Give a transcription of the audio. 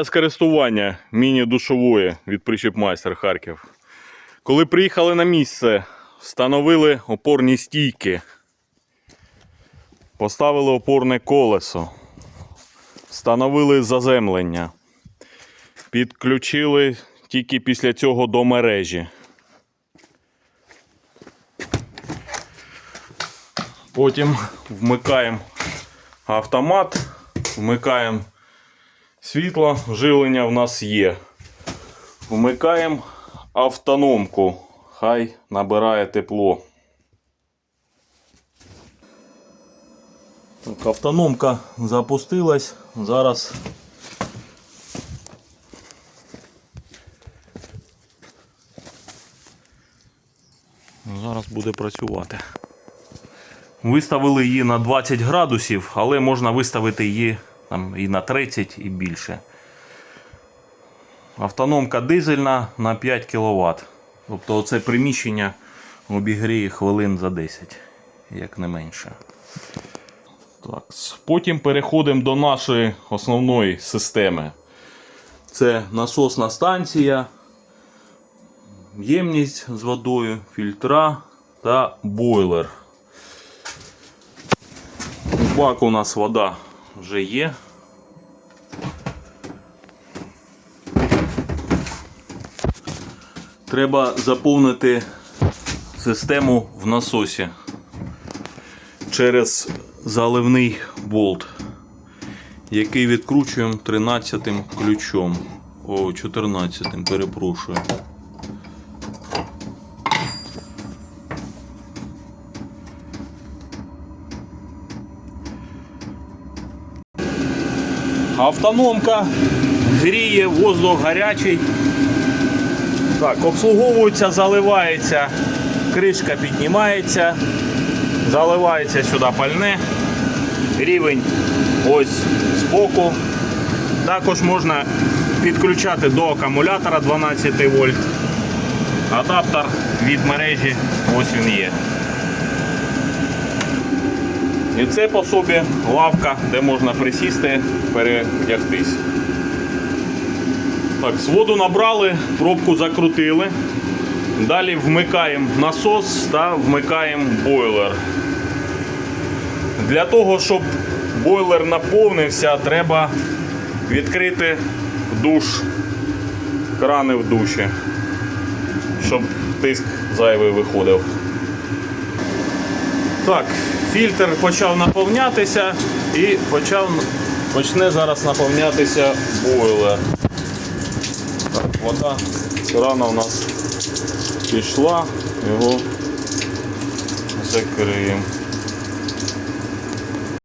З користування міні-душової від Причепмайстер Харків. Коли приїхали на місце, встановили опорні стійки, поставили опорне колесо, встановили заземлення, підключили тільки після цього до мережі. Потім вмикаємо автомат, вмикаємо світло, живлення в нас є. Вмикаємо автономку. Хай набирає тепло. Так, автономка запустилась. Зараз Зараз буде працювати. Виставили її на 20 градусів, але можна виставити її там, і на 30 і більше. Автономка дизельна на 5 кВт. Тобто це приміщення обігріє хвилин за 10, як не менше. Так. Потім переходимо до нашої основної системи. Це насосна станція, ємність з водою, фільтра та бойлер. В баку у нас вода вже є. Треба заповнити систему в насосі через заливний болт, який відкручуємо 13 ключом. О, 14 перепрошую. Автономка гріє воздух гарячий. Так, обслуговується, заливається, кришка піднімається, заливається сюди пальне, рівень ось збоку. Також можна підключати до акумулятора 12 вольт. Адаптер від мережі, ось він є. І це по собі лавка, де можна присісти, перевдягтись. Так, з воду набрали, пробку закрутили. Далі вмикаємо насос та вмикаємо бойлер. Для того, щоб бойлер наповнився, треба відкрити душ, крани в душі, щоб тиск зайвий виходив. Так, фільтр почав наповнятися і почав, почне зараз наповнятися бойлер. Так, вода з у нас пішла, його закриємо.